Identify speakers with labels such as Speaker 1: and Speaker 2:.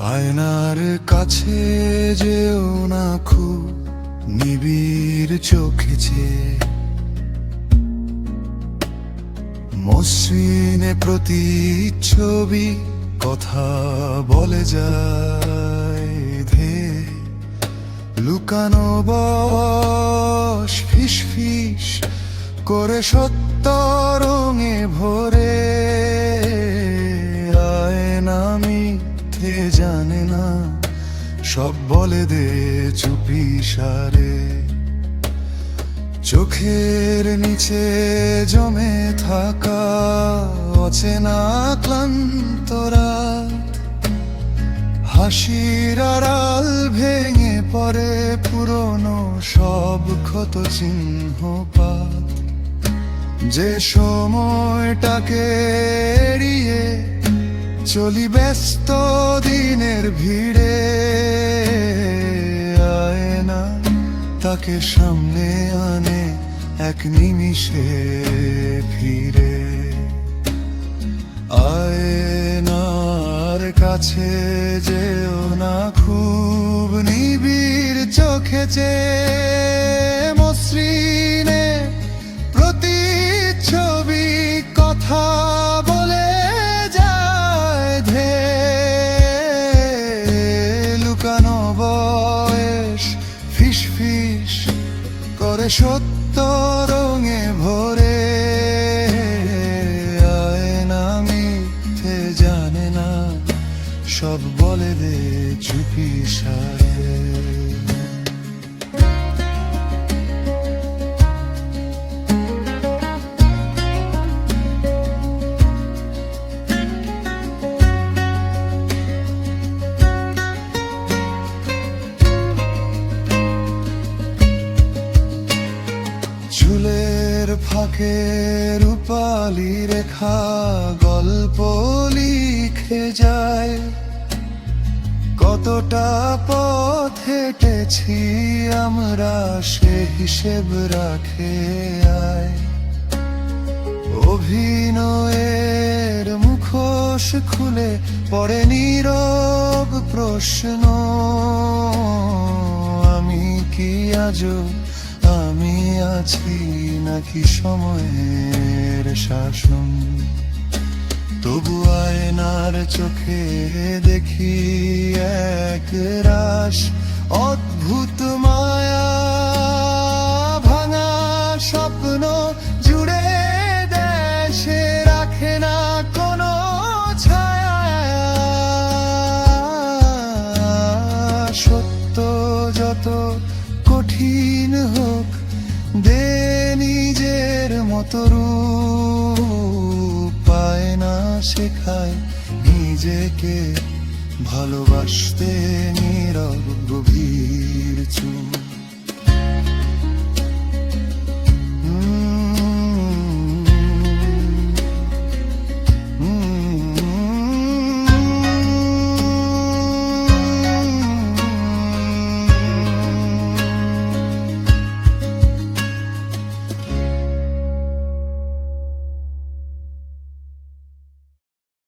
Speaker 1: আয়নার কাছে যেও না খুব নিবিড় চোখেছে মসৃণে প্রতি ছবি কথা বলে যায় ধে। লুকানো বস ফিস ফিস করে সত্য রঙে ভরে। আয়না মিথ্যে জানে না, সব বলে দে চুপি সারে। চোখের নিচে জমে থাকা অচেনা ক্লান্ত রাত হাসির আড়াল ভেঙে পড়ে পুরনো সব ক্ষত চিহ্ন পাত যে সময়টাকে এড়িয়ে চলি ব্যস্ত দিনের ভিড়ে। আয়না তাকে সামনে আনে এক নিমিষে ফিরে। আয়নার কাছে যেও না খুব নিবিড় চোখে করে সত্য রঙে ভরে। আয়না মিথ্যে জানে না সব বলে দে চুপি সারে। চুলের ফাঁকে রূপালি রেখা গল্প লিখে যায়। কতটা পথ হেঁটেছি আমরা সে হিসেব রাখে আয়। অভিনয়ের মুখোশ খুলে পড়ে নীরব প্রশ্ন, আমি কি আজও আমি আছি নাকি সময়ের শাসন? তবু আয়নার চোখে দেখি এক রাস অদ্ভুত মায়া কঠিন হোক দে নিজের মতো রূপ। পায় না শেখায় নিজেকে ভালোবাসতে নীরব গভীর চুপ।